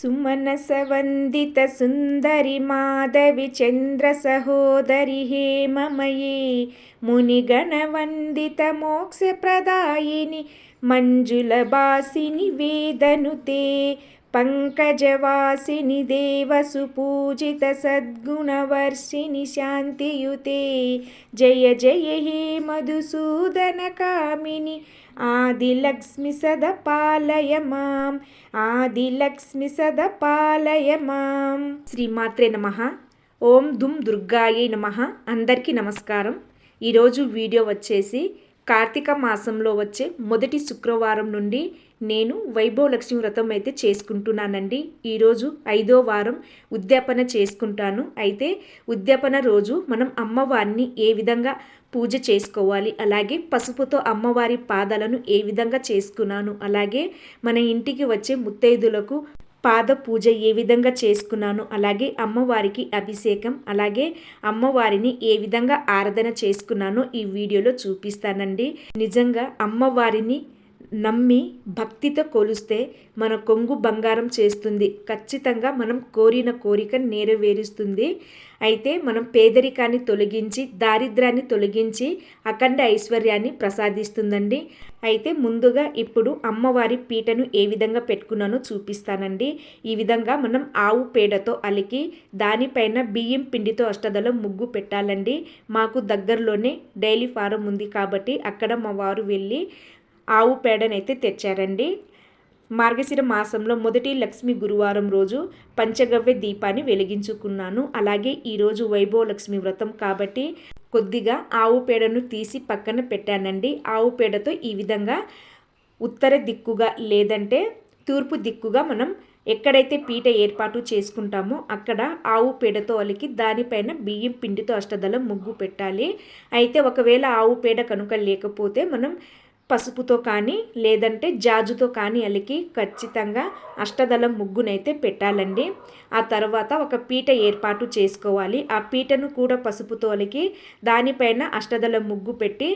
सुमनसवन्दितसुन्दरि माधविचन्द्रसहोदरि हेममये मुनिगणवन्दितमोक्षप्रदायिनि मञ्जुलवासिनि वेदनुते पङ्कजवासिनि देवसुपूजितसद्गुणवर्षिणि शान्तियुते। जय जय हे मधुसूदनकामिनि ఆదిలక్ష్మి సద పాలయ మాం ఆదిలక్ష్మి సద పాలయ మాం. శ్రీమాత్రే నమ. ఓం దుమ్ దుర్గాయే నమ. అందరికీ నమస్కారం. ఈరోజు వీడియో వచ్చేసి కార్తీక మాసంలో వచ్చే మొదటి శుక్రవారం నుండి నేను వైభవ లక్ష్మి వ్రతం అయితే చేసుకుంటున్నానండి. ఈరోజు ఐదో వారం ఉద్యాపన చేసుకుంటాను. అయితే ఉద్యాపన రోజు మనం అమ్మవారిని ఏ విధంగా పూజ చేసుకోవాలి? అలాగే పసుపుతో అమ్మవారి పాదాలను ఏ విధంగా చేసుకున్నాను? అలాగే మన ఇంటికి వచ్చే ముత్తైదులకు పాద పూజ ఏ విధంగా చేసుకున్నాను? అలాగే అమ్మవారికి అభిషేకం అలాగే అమ్మవారిని ఏ విధంగా ఆరాధన చేసుకున్నానో ఈ వీడియోలో చూపిస్తానండి. నిజంగా అమ్మవారిని నమ్మి భక్తితో కొలిస్తే మన కొంగు బంగారం చేస్తుంది. ఖచ్చితంగా మనం కోరిన కోరిక నెరవేరుస్తుంది. అయితే మనం పేదరికాన్ని తొలగించి దారిద్ర్యాన్ని తొలగించి అఖండ ఐశ్వర్యాన్ని ప్రసాదిస్తుందండి. అయితే ముందుగా ఇప్పుడు అమ్మవారి పీటను ఏ విధంగా పెట్టుకున్నానో చూపిస్తానండి. ఈ విధంగా మనం ఆవు పేడతో అలికి దానిపైన బియ్యం పిండితో అష్టదలో ముగ్గు పెట్టాలండి. మాకు దగ్గరలోనే డైలీ ఫారం ఉంది కాబట్టి అక్కడ మా వారు వెళ్ళి ఆవు పేడనైతే తెచ్చారండి. మార్గశిర మాసంలో మొదటి లక్ష్మి గురువారం రోజు పంచగవ్య దీపాన్ని వెలిగించుకున్నాను. అలాగే ఈరోజు వైభవ లక్ష్మి వ్రతం కాబట్టి కొద్దిగా ఆవు పేడను తీసి పక్కన పెట్టానండి. ఆవు పేడతో ఈ విధంగా ఉత్తర దిక్కుగా లేదంటే తూర్పు దిక్కుగా మనం ఎక్కడైతే పీట ఏర్పాటు చేసుకుంటామో అక్కడ ఆవు పేడతో అలికి దానిపైన బియ్యం పిండితో అష్టదళం ముగ్గు పెట్టాలి. అయితే ఒకవేళ ఆవు పేడ కనుక లేకపోతే మనం పసుపుతో కానీ లేదంటే జాజుతో కానీ అలికి ఖచ్చితంగా అష్టదళం ముగ్గునైతే పెట్టాలండి. ఆ తర్వాత ఒక పీట ఏర్పాటు చేసుకోవాలి. ఆ పీటను కూడా పసుపుతో అలికి దానిపైన అష్టదళం ముగ్గు పెట్టి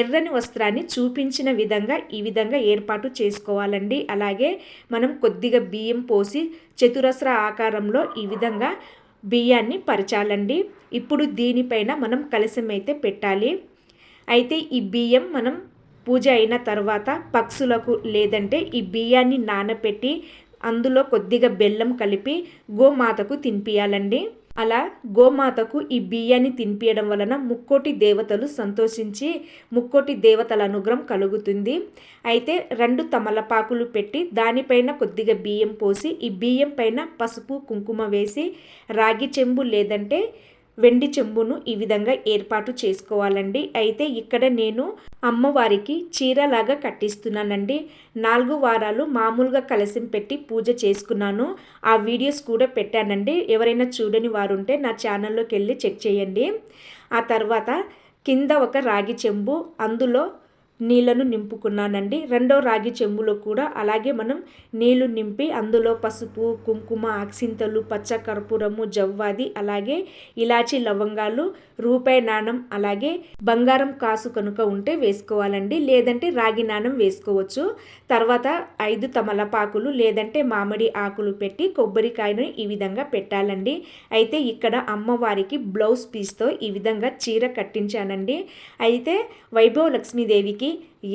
ఎర్రని వస్త్రాన్ని చూపించిన విధంగా ఈ విధంగా ఏర్పాటు చేసుకోవాలండి. అలాగే మనం కొద్దిగా బియ్యం పోసి చతురస్ర ఆకారంలో ఈ విధంగా బియ్యాన్ని పరచాలండి. ఇప్పుడు దీనిపైన మనం కలసం అయితే పెట్టాలి. అయితే ఈ బియ్యం మనం పూజ అయిన తర్వాత పక్షులకు లేదంటే ఈ బియ్యాన్ని నానపెట్టి అందులో కొద్దిగా బెల్లం కలిపి గోమాతకు తినిపియాలండి. అలా గోమాతకు ఈ బియ్యాన్ని తినిపించడం వలన ముక్కోటి దేవతలు సంతోషించి ముక్కోటి దేవతల అనుగ్రహం కలుగుతుంది. అయితే రెండు తమలపాకులు పెట్టి దానిపైన కొద్దిగా బియ్యం పోసి ఈ బియ్యం పైన పసుపు కుంకుమ వేసి రాగి చెంబు లేదంటే వెండి చెంబును ఈ విధంగా ఏర్పాటు చేసుకోవాలండి. అయితే ఇక్కడ నేను అమ్మవారికి చీరలాగా కట్టిస్తున్నానండి. నాలుగు వారాలు మామూలుగా కలసం పెట్టి పూజ చేసుకున్నాను. ఆ వీడియోస్ కూడా పెట్టానండి. ఎవరైనా చూడని వారు ఉంటే నా ఛానల్లోకి వెళ్ళి చెక్ చేయండి. ఆ తర్వాత కింద ఒక రాగి చెంబు అందులో నీళ్ళను నింపుకున్నానండి. రెండో రాగి చెంబులో కూడా అలాగే మనం నీళ్ళు నింపి అందులో పసుపు కుంకుమ అక్సింతలు పచ్చ కర్పూరము జవ్వాది అలాగే ఇలాచి లవంగాలు రూపాయి నాణం అలాగే బంగారం కాసు కనుక ఉంటే వేసుకోవాలండి. లేదంటే రాగి నాణం వేసుకోవచ్చు. తర్వాత ఐదు తమలపాకులు లేదంటే మామిడి ఆకులు పెట్టి కొబ్బరికాయను ఈ విధంగా పెట్టాలండి. అయితే ఇక్కడ అమ్మవారికి బ్లౌజ్ పీస్తో ఈ విధంగా చీర కట్టించానండి. అయితే వైభవ లక్ష్మీదేవికి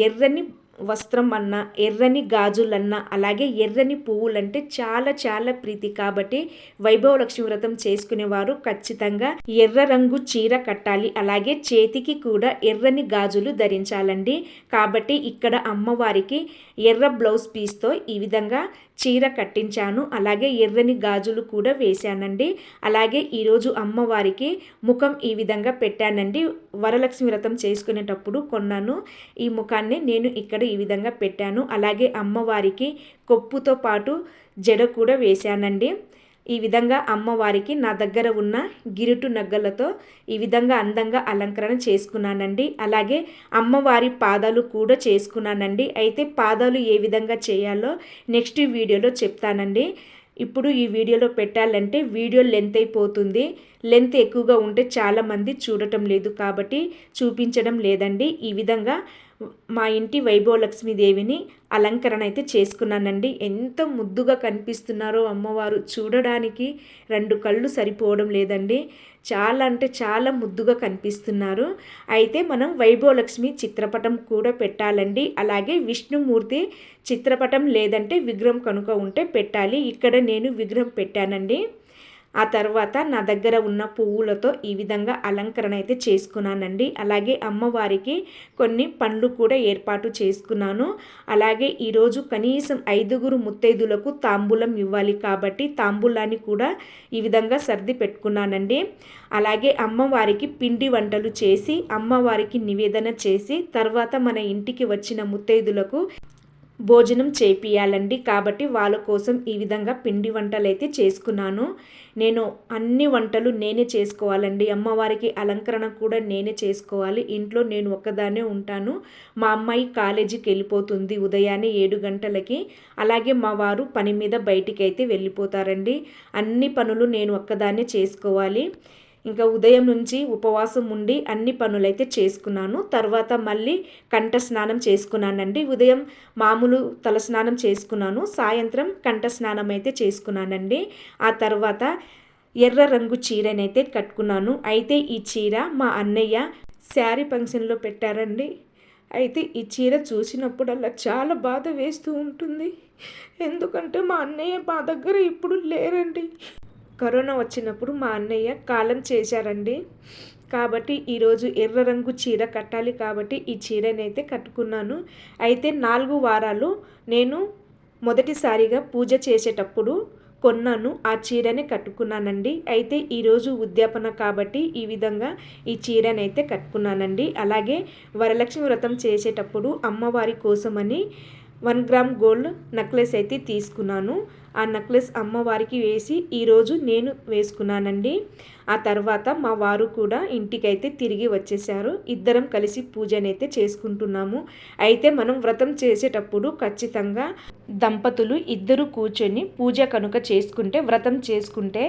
ఎర్రని వస్త్రం అన్న ఎర్రని గాజులన్నా అలాగే ఎర్రని పువ్వులంటే చాలా చాలా ప్రీతి. కాబట్టి వైభవ లక్ష్మి వ్రతం చేసుకునేవారు ఖచ్చితంగా ఎర్ర రంగు చీర కట్టాలి. అలాగే చేతికి కూడా ఎర్రని గాజులు ధరించాలండి. కాబట్టి ఇక్కడ అమ్మవారికి ఎర్ర బ్లౌజ్ పీస్తో ఈ విధంగా చీర కట్టించాను. అలాగే ఎర్రని గాజులు కూడా వేశానండి. అలాగే ఈరోజు అమ్మవారికి ముఖం ఈ విధంగా పెట్టానండి. వరలక్ష్మి వ్రతం చేసుకునేటప్పుడు కొన్నాను. ఈ ముఖాన్ని నేను ఇక్కడ ఈ విధంగా పెట్టాను. అలాగే అమ్మవారికి కొప్పుతో పాటు జడ కూడా వేశానండి. ఈ విధంగా అమ్మవారికి నా దగ్గర ఉన్న గిరుటు నగ్గలతో ఈ విధంగా అందంగా అలంకరణ చేసుకున్నానండి. అలాగే అమ్మవారి పాదాలు కూడా చేసుకున్నానండి. అయితే పాదాలు ఏ విధంగా చేయాలో నెక్స్ట్ వీడియోలో చెప్తానండి. ఇప్పుడు ఈ వీడియోలో పెట్టాలంటే వీడియో లెంత్ అయిపోతుంది. లెంత్ ఎక్కువగా ఉంటే చాలామంది చూడటం లేదు కాబట్టి చూపించడం లేదండి. ఈ విధంగా మా ఇంటి వైభవలక్ష్మీదేవిని అలంకరణ అయితే చేసుకున్నానండి. ఎంత ముద్దుగా కనిపిస్తున్నారో అమ్మవారు. చూడడానికి రెండు కళ్ళు సరిపోవడం లేదండి. చాలా అంటే చాలా ముద్దుగా కనిపిస్తున్నారు. అయితే మనం వైభవలక్ష్మి చిత్రపటం కూడా పెట్టాలండి. అలాగే విష్ణుమూర్తి చిత్రపటం లేదంటే విగ్రహం కనుక ఉంటే పెట్టాలి. ఇక్కడ నేను విగ్రహం పెట్టానండి. ఆ తర్వాత నా దగ్గర ఉన్న పువ్వులతో ఈ విధంగా అలంకరణ అయితే చేసుకున్నానండి. అలాగే అమ్మవారికి కొన్ని పండ్లు కూడా ఏర్పాటు చేసుకున్నాను. అలాగే ఈరోజు కనీసం ఐదుగురు ముత్తైదులకు తాంబూలం ఇవ్వాలి కాబట్టి తాంబూలాన్ని కూడా ఈ విధంగా సర్ది పెట్టుకున్నానండి. అలాగే అమ్మవారికి పిండి వంటలు చేసి అమ్మవారికి నివేదన చేసి తర్వాత మన ఇంటికి వచ్చిన ముత్తైదులకు భోజనం చేపియాలండి. కాబట్టి వాళ్ళ కోసం ఈ విధంగా పిండి వంటలు అయితే చేసుకున్నాను. నేను అన్ని వంటలు నేనే చేసుకోవాలండి. అమ్మవారికి అలంకరణ కూడా నేనే చేసుకోవాలి. ఇంట్లో నేను ఒక్కదానే ఉంటాను. మా అమ్మాయి కాలేజీకి వెళ్ళిపోతుంది ఉదయాన్నే ఏడు గంటలకి. అలాగే మా వారు పని మీద బయటికి అయితే వెళ్ళిపోతారండి. అన్ని పనులు నేను ఒక్కదాన్నే చేసుకోవాలి. ఇంకా ఉదయం నుంచి ఉపవాసం ఉండి అన్ని పనులైతే చేసుకున్నాను. తర్వాత మళ్ళీ కంఠ స్నానం చేసుకున్నానండి. ఉదయం మామూలు తల స్నానం చేసుకున్నాను. సాయంత్రం కంఠ స్నానం అయితే చేసుకున్నానండి. ఆ తర్వాత ఎర్ర రంగు చీరనైతే కట్టుకున్నాను. అయితే ఈ చీర మా అన్నయ్య శారీ ఫంక్షన్లో పెట్టారండి. అయితే ఈ చీర చూసినప్పుడల్లా చాలా బాధ వేస్తూ ఉంటుంది. ఎందుకంటే మా అన్నయ్య మా దగ్గర ఇప్పుడు లేరండి. కరోనా వచ్చినప్పుడు మా అన్నయ్య కాలం చేశారండి. కాబట్టి ఈరోజు ఎర్ర రంగు చీర కట్టాలి కాబట్టి ఈ చీరనైతే కట్టుకున్నాను. అయితే నాలుగు వారాలు నేను మొదటిసారిగా పూజ చేసేటప్పుడు కొన్నాను ఆ చీరని కట్టుకున్నానండి. అయితే ఈరోజు ఉద్యాపన కాబట్టి ఈ విధంగా ఈ చీరనైతే కట్టుకున్నానండి. అలాగే వరలక్ష్మి వ్రతం చేసేటప్పుడు అమ్మవారి కోసమని వన్ గ్రామ్ గోల్డ్ నెక్లెస్ అయితే తీసుకున్నాను. ఆ నెక్లెస్ అమ్మవారికి వేసి ఈరోజు నేను వేసుకున్నానండి. ఆ తర్వాత మా వారు కూడా ఇంటికైతే తిరిగి వచ్చేసారు ఇద్దరం కలిసి పూజనైతే చేసుకుంటున్నాము. అయితే మనం వ్రతం చేసేటప్పుడు ఖచ్చితంగా దంపతులు ఇద్దరు కూర్చొని పూజ కనుక చేసుకుంటే వ్రతం చేసుకుంటే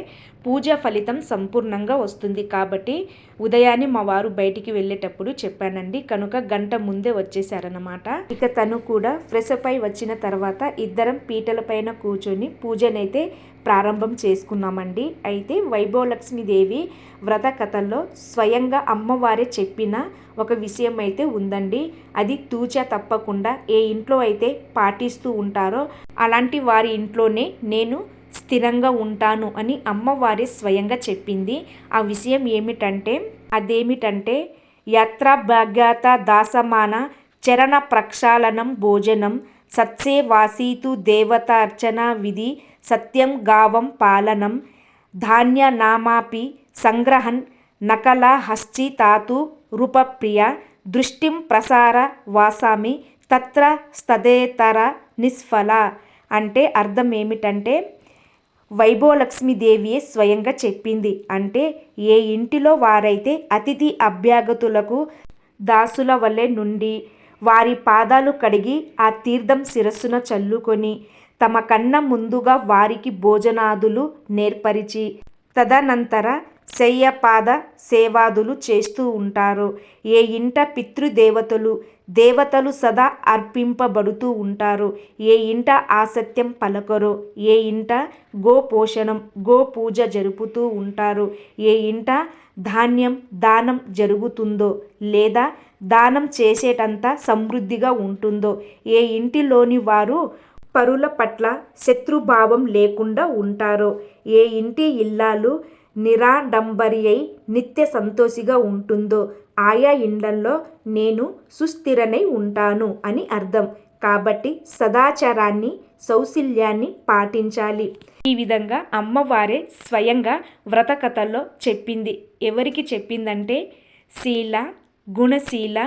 పూజ ఫలితం సంపూర్ణంగా వస్తుంది. కాబట్టి ఉదయాన్నే మా వారు బయటికి వెళ్ళేటప్పుడు చెప్పానండి. కనుక గంట ముందే వచ్చేసారనమాట ఇక తను కూడా ఫ్రెష్ అయి వచ్చిన తర్వాత ఇద్దరం పీటల పైన కూర్చొని పూజనైతే ప్రారంభం చేసుకున్నామండి. అయితే వైభవలక్ష్మీదేవి వ్రత కథల్లో స్వయంగా అమ్మవారే చెప్పిన ఒక విషయం అయితే ఉందండి. అది తూచ తప్పకుండా ఏ ఇంట్లో అయితే పాటిస్తూ ఉంటారో అలాంటి వారి ఇంట్లోనే నేను స్థిరంగా ఉంటాను అని అమ్మవారే స్వయంగా చెప్పింది. ఆ విషయం ఏమిటంటే అదేమిటంటే యత్ర దాసమాన చరణ ప్రక్షాళనం భోజనం సత్సే వాసీతు దేవత విధి సత్యం గావం పాలనం ధాన్యనామాపి సంగ్రహన్ నకల హస్చి తాతు రూపప్రియ దృష్టిం ప్రసార వాసామి తత్ర స్తదేతర నిస్ఫల. అంటే అర్థం ఏమిటంటే వైభవలక్ష్మీదేవియే స్వయంగా చెప్పింది. అంటే ఏ ఇంటిలో వారైతే అతిథి అభ్యాగతులకు దాసుల వలె నుండి వారి పాదాలు కడిగి ఆ తీర్థం శిరస్సున చల్లుకొని తమ కన్న ముందుగా వారికి భోజనాదులు నేర్పరిచి తదనంతర శయ్యపాద సేవాదులు చేస్తూ ఉంటారు. ఏ ఇంట పితృదేవతలు దేవతలు సదా అర్పింపబడుతూ ఉంటారు. ఏ ఇంట ఆసత్యం పలకరో ఏ ఇంట గోపోషణం గోపూజ జరుపుతూ ఉంటారు. ఏ ఇంట ధాన్యం దానం జరుగుతుందో లేదా దానం చేసేటంత సమృద్ధిగా ఉంటుందో ఏ ఇంటిలోని వారు పరుల పట్ల శత్రుభావం లేకుండా ఉంటారో. ఏ ఇంటి ఇల్లాలు నిరాడంబరి అయి నిత్య సంతోషిగా ఉంటుందో ఆయా ఇండ్లల్లో నేను సుస్థిరనై ఉంటాను అని అర్థం. కాబట్టి సదాచారాన్ని సౌశల్యాన్ని పాటించాలి. ఈ విధంగా అమ్మవారే స్వయంగా వ్రతకథల్లో చెప్పింది. ఎవరికి చెప్పిందంటే శీల గుణశీల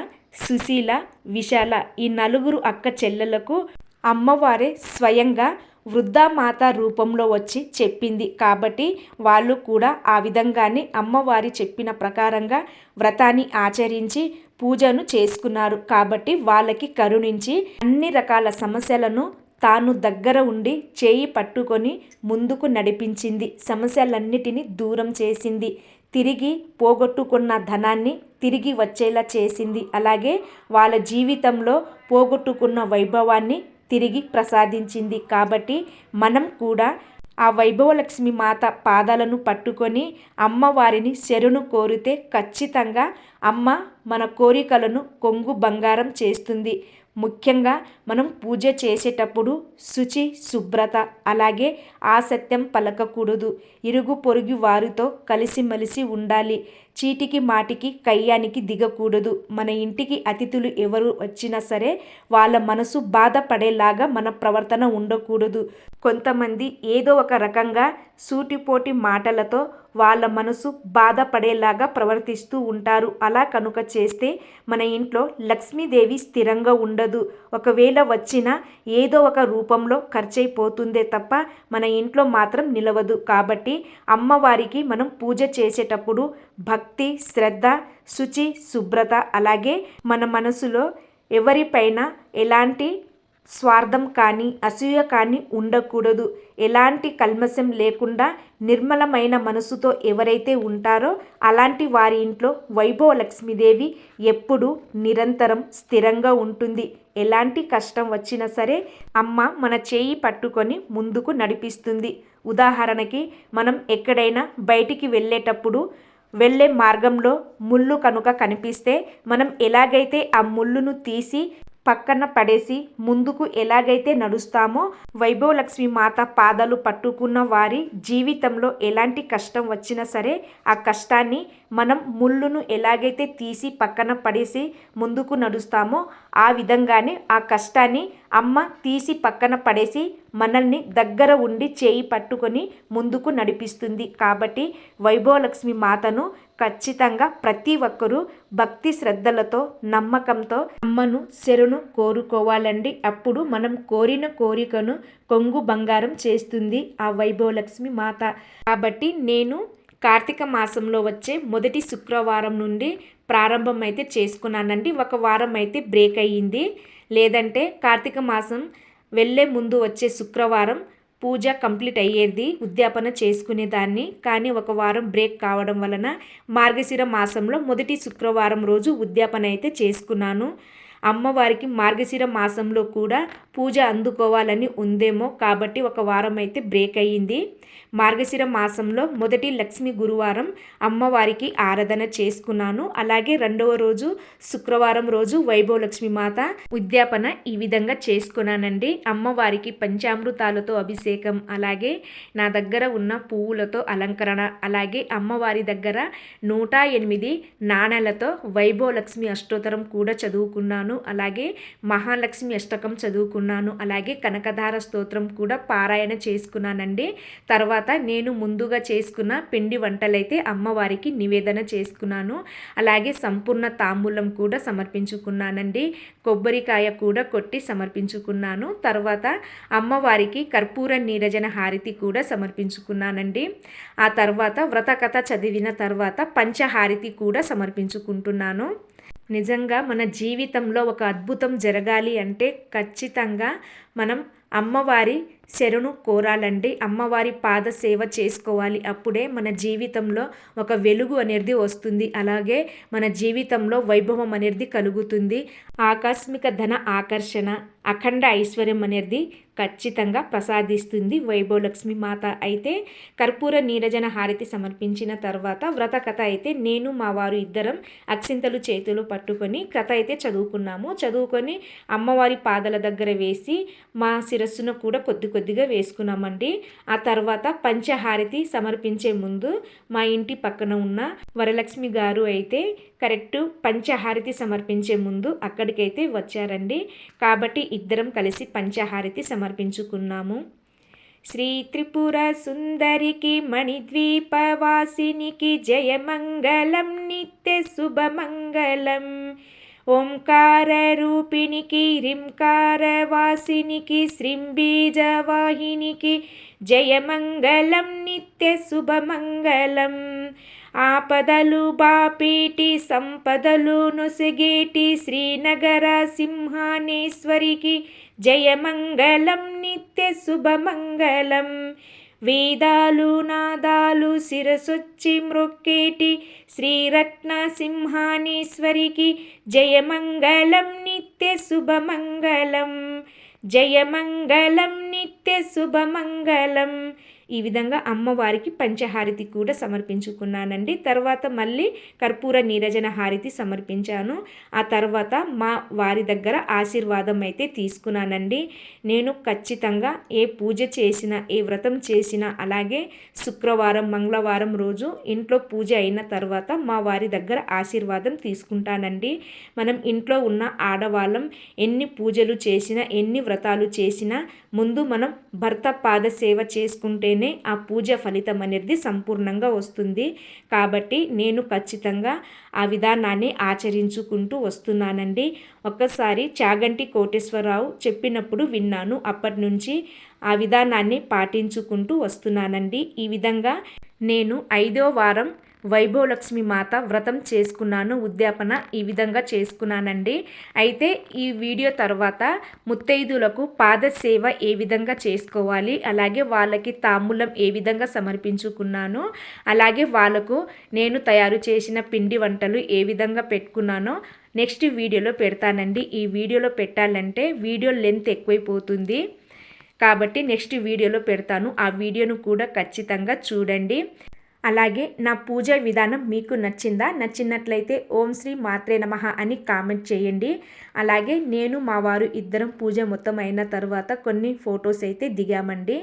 సుశీల విశాల ఈ నలుగురు అక్క చెల్లెలకు అమ్మవారే స్వయంగా వృద్ధామాత రూపంలో వచ్చి చెప్పింది. కాబట్టి వాళ్ళు కూడా ఆ విధంగానే అమ్మవారి చెప్పిన ప్రకారంగా వ్రతాన్ని ఆచరించి పూజను చేసుకున్నారు. కాబట్టి వాళ్ళకి కరుణించి అన్ని రకాల సమస్యలను తాను దగ్గర ఉండి చేయి పట్టుకొని ముందుకు నడిపించింది. సమస్యలన్నిటినీ దూరం చేసింది. తిరిగి పోగొట్టుకున్న ధనాన్ని తిరిగి వచ్చేలా చేసింది. అలాగే వాళ్ళ జీవితంలో పోగొట్టుకున్న వైభవాన్ని తిరిగి ప్రసాదించింది. కాబట్టి మనం కూడా ఆ వైభవలక్ష్మి మాత పాదాలను పట్టుకొని అమ్మవారిని శరణు కోరితే ఖచ్చితంగా అమ్మ మన కోరికలను కొంగు బంగారం చేస్తుంది. ముఖ్యంగా మనం పూజ చేసేటప్పుడు శుచి శుభ్రత అలాగే ఆసత్యం పలకకూడదు. ఇరుగు పొరుగు వారితో కలిసిమెలిసి ఉండాలి. చీటికి మాటికి కయ్యానికి దిగకూడదు. మన ఇంటికి అతిథులు ఎవరు వచ్చినా సరే వాళ్ళ మనసు బాధపడేలాగా మన ప్రవర్తన ఉండకూడదు. కొంతమంది ఏదో ఒక రకంగా సూటిపోటి మాటలతో వాళ్ళ మనసు బాధపడేలాగా ప్రవర్తిస్తూ ఉంటారు. అలా కనుక చేస్తే మన ఇంట్లో లక్ష్మీదేవి స్థిరంగా ఉండదు. ఒకవేళ వచ్చినా ఏదో ఒక రూపంలో ఖర్చయిపోతుందే తప్ప మన ఇంట్లో మాత్రం నిలవదు. కాబట్టి అమ్మవారికి మనం పూజ చేసేటప్పుడు భక్తి శ్రద్ధ శుచి శుభ్రత అలాగే మన మనసులో ఎవరిపైన ఎలాంటి స్వార్థం కానీ అసూయ కానీ ఉండకూడదు. ఎలాంటి కల్మశం లేకుండా నిర్మలమైన మనసుతో ఎవరైతే ఉంటారో అలాంటి వారి ఇంట్లో వైభవ లక్ష్మీదేవి ఎప్పుడూ నిరంతరం స్థిరంగా ఉంటుంది. ఎలాంటి కష్టం వచ్చినా సరే అమ్మ మన చేయి పట్టుకొని ముందుకు నడిపిస్తుంది. ఉదాహరణకి మనం ఎక్కడైనా బయటికి వెళ్ళేటప్పుడు వెళ్ళే మార్గంలో ముళ్ళు కనుక కనిపిస్తే మనం ఎలాగైతే ఆ ముళ్ళును తీసి పక్కన పడేసి ముందుకు ఎలాగైతే నడుస్తామో వైభవలక్ష్మి మాత పాదాలు పట్టుకున్న వారి జీవితంలో ఎలాంటి కష్టం వచ్చినా సరే ఆ కష్టాన్ని మనం ముళ్ళును ఎలాగైతే తీసి పక్కన పడేసి ముందుకు నడుస్తామో ఆ విధంగానే ఆ కష్టాన్ని అమ్మ తీసి పక్కన పడేసి మనల్ని దగ్గర ఉండి చేయి పట్టుకొని ముందుకు నడిపిస్తుంది. కాబట్టి వైభవలక్ష్మి మాతను ఖచ్చితంగా ప్రతి ఒక్కరూ భక్తి శ్రద్ధలతో నమ్మకంతో అమ్మను శరణు కోరుకోవాలండి. అప్పుడు మనం కోరిన కోరికను కొంగు బంగారం చేస్తుంది ఆ వైభవలక్ష్మి మాత. కాబట్టి నేను కార్తీక మాసంలో వచ్చే మొదటి శుక్రవారం నుండి ప్రారంభం అయితే చేసుకున్నానండి. ఒక వారం అయితే బ్రేక్ అయ్యింది. లేదంటే కార్తీక మాసం వెళ్ళే ముందు వచ్చే శుక్రవారం పూజ కంప్లీట్ అయ్యేది ఉద్యాపన చేసుకునేదాన్ని. కానీ ఒక వారం బ్రేక్ కావడం వలన మార్గశిర మాసంలో మొదటి శుక్రవారం రోజు ఉద్యాపన అయితే చేసుకున్నాను. అమ్మవారికి మార్గశిర మాసంలో కూడా పూజ అందుకోవాలని ఉందేమో కాబట్టి ఒక వారం అయితే బ్రేక్ అయ్యింది. మార్గశిర మాసంలో మొదటి లక్ష్మి గురువారం అమ్మవారికి ఆరాధన చేసుకున్నాను. అలాగే రెండవ రోజు శుక్రవారం రోజు వైభవ లక్ష్మి మాత ఉద్యాపన ఈ విధంగా చేసుకున్నానండి. అమ్మవారికి పంచామృతాలతో అభిషేకం అలాగే నా దగ్గర ఉన్న పువ్వులతో అలంకరణ అలాగే అమ్మవారి దగ్గర నూట ఎనిమిది నాణెలతో వైభవలక్ష్మి అష్టోత్తరం కూడా చదువుకున్నాను. అలాగే మహాలక్ష్మి అష్టకం చదువుకున్నాను. అలాగే కనకధార స్తోత్రం కూడా పారాయణ చేసుకున్నానండి. తర్వాత తర్వాత నేను ముందుగా చేసుకున్న పిండి వంటలైతే అమ్మవారికి నివేదన చేసుకున్నాను. అలాగే సంపూర్ణ తాంబూలం కూడా సమర్పించుకున్నానండి. కొబ్బరికాయ కూడా కొట్టి సమర్పించుకున్నాను. తర్వాత అమ్మవారికి కర్పూర నీరజన హారతి కూడా సమర్పించుకున్నానండి. ఆ తర్వాత వ్రతకథ చదివిన తర్వాత పంచహారతి కూడా సమర్పించుకుంటున్నాను. నిజంగా మన జీవితంలో ఒక అద్భుతం జరగాలి అంటే ఖచ్చితంగా మనం అమ్మవారి శరణు కోరాలండి అమ్మవారి పాద సేవ చేసుకోవాలి. అప్పుడే మన జీవితంలో ఒక వెలుగు అనేది వస్తుంది. అలాగే మన జీవితంలో వైభవం అనేది కలుగుతుంది. ఆకస్మిక ధన ఆకర్షణ అఖండ ఐశ్వర్యం అనేది ఖచ్చితంగా ప్రసాదిస్తుంది. వైభవలక్ష్మి మాత అయితే కర్పూర నీరజన హారతి సమర్పించిన తర్వాత వ్రత కథ అయితే నేను మా వారు ఇద్దరం అక్షింతలు చేతులు పట్టుకొని కథ అయితే చదువుకున్నాము. చదువుకొని అమ్మవారి పాదల దగ్గర వేసి మా శిరస్సును కూడా కొద్ది కొద్దిగా వేసుకున్నామండి. ఆ తర్వాత పంచహారతి సమర్పించే ముందు మా ఇంటి పక్కన ఉన్న వరలక్ష్మి గారు అయితే కరెక్ట్ పంచహారతి సమర్పించే ముందు అక్కడికైతే వచ్చారండి. కాబట్టి ఇద్దరం కలిసి పంచహారతి సమర్పించుకున్నాము. శ్రీ త్రిపుర సుందరికి మణిద్వీపవాసినికి జయమంగళం నిత్య శుభమంగళం. ఓంకారరూపిణికి రింకారవాసినికి శ్రీంబీజవాహినికి జయమంగళం నిత్య శుభమంగళం. ఆపదలు బాపీటి సంపదలు నొసగేటి శ్రీనగర సింహానేశ్వరికి జయమంగళం నిత్య శుభమంగళం. వేదాలు నాదాలు శిరసొచ్చి మ్రొక్కేటి శ్రీరత్న సింహానేశ్వరికి జయమంగళం నిత్య శుభమంగళం జయమంగళం నిత్య శుభమంగళం. ఈ విధంగా అమ్మవారికి పంచహారతి కూడా సమర్పించుకున్నానండి. తర్వాత మళ్ళీ కర్పూర నీరజన హారతి సమర్పించాను. ఆ తర్వాత మా వారి దగ్గర ఆశీర్వాదం అయితే తీసుకున్నానండి. నేను ఖచ్చితంగా ఏ పూజ చేసినా ఏ వ్రతం చేసినా అలాగే శుక్రవారం మంగళవారం రోజు ఇంట్లో పూజ అయిన తర్వాత మా వారి దగ్గర ఆశీర్వాదం తీసుకుంటానండి. మనం ఇంట్లో ఉన్న ఆడవాళ్ళం ఎన్ని పూజలు చేసినా ఎన్ని వ్రతాలు చేసినా ముందు మనం భర్త పాద సేవ చేసుకుంటేనే ఆ పూజ ఫలితం అనేది సంపూర్ణంగా వస్తుంది. కాబట్టి నేను ఖచ్చితంగా ఆ విధానాన్ని ఆచరించుకుంటూ వస్తున్నానండి. ఒక్కసారి చాగంటి కోటేశ్వరరావు చెప్పినప్పుడు విన్నాను. అప్పటి నుంచి ఆ విధానాన్ని పాటించుకుంటూ వస్తున్నానండి. ఈ విధంగా నేను ఐదో వారం వైభవలక్ష్మి మాత వ్రతం చేసుకున్నాను ఉద్యాపన ఈ విధంగా చేసుకున్నానండి. అయితే ఈ వీడియో తర్వాత ముత్తైదులకు పాదసేవ ఏ విధంగా చేసుకోవాలి అలాగే వాళ్ళకి తాంబూలం ఏ విధంగా సమర్పించుకున్నాను అలాగే వాళ్ళకు నేను తయారు చేసిన పిండి వంటలు ఏ విధంగా పెట్టుకున్నానో నెక్స్ట్ వీడియోలో పెడతానండి. ఈ వీడియోలో పెట్టాలంటే వీడియో లెంత్ ఎక్కువైపోతుంది కాబట్టి నెక్స్ట్ వీడియోలో పెడతాను. ఆ వీడియోను కూడా ఖచ్చితంగా చూడండి. అలాగే నా పూజ విధానం మీకు నచ్చిందా? నచ్చినట్లయితే ఓం శ్రీ మాత్రే నమ అని కామెంట్ చేయండి. అలాగే నేను మా వారు ఇద్దరం పూజ మొత్తం అయిన తర్వాత కొన్ని ఫొటోస్ అయితే దిగామండి.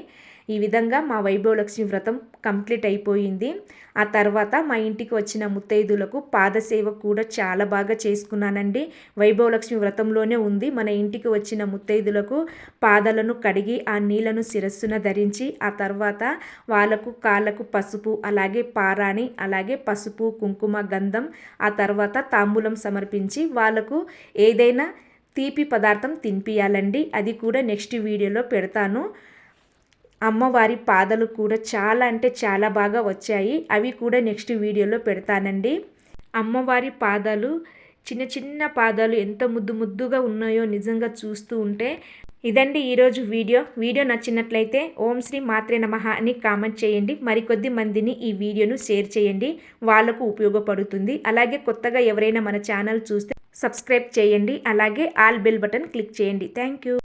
ఈ విధంగా మా వైభవలక్ష్మి వ్రతం కంప్లీట్ అయిపోయింది. ఆ తర్వాత మా ఇంటికి వచ్చిన ముత్తైదులకు పాదసేవ కూడా చాలా బాగా చేసుకున్నానండి. వైభవలక్ష్మి వ్రతంలోనే ఉంది. మన ఇంటికి వచ్చిన ముత్తైదులకు పాదాలను కడిగి ఆ నీళ్ళను శిరస్సున ధరించి ఆ తర్వాత వాళ్ళకు కాళ్ళకు పసుపు అలాగే పారాణి అలాగే పసుపు కుంకుమ గంధం ఆ తర్వాత తాంబూలం సమర్పించి వాళ్ళకు ఏదైనా తీపి పదార్థం తినిపియాలండి. అది కూడా నెక్స్ట్ వీడియోలో పెడతాను. అమ్మవారి పాదలు కూడా చాలా అంటే చాలా బాగా వచ్చాయి. అవి కూడా నెక్స్ట్ వీడియోలో పెడతానండి. అమ్మవారి పాదాలు చిన్న చిన్న పాదాలు ఎంత ముద్దు ముద్దుగా ఉన్నాయో నిజంగా చూస్తూ ఉంటే ఇదండి ఈరోజు వీడియో. వీడియో నచ్చినట్లయితే ఓం శ్రీ మాత్రే నమ అని కామెంట్ చేయండి. మరికొద్ది మందిని ఈ వీడియోను షేర్ చేయండి. వాళ్ళకు ఉపయోగపడుతుంది. అలాగే కొత్తగా ఎవరైనా మన ఛానల్ చూస్తే సబ్స్క్రైబ్ చేయండి. అలాగే ఆల్ బెల్ బటన్ క్లిక్ చేయండి. Thank you.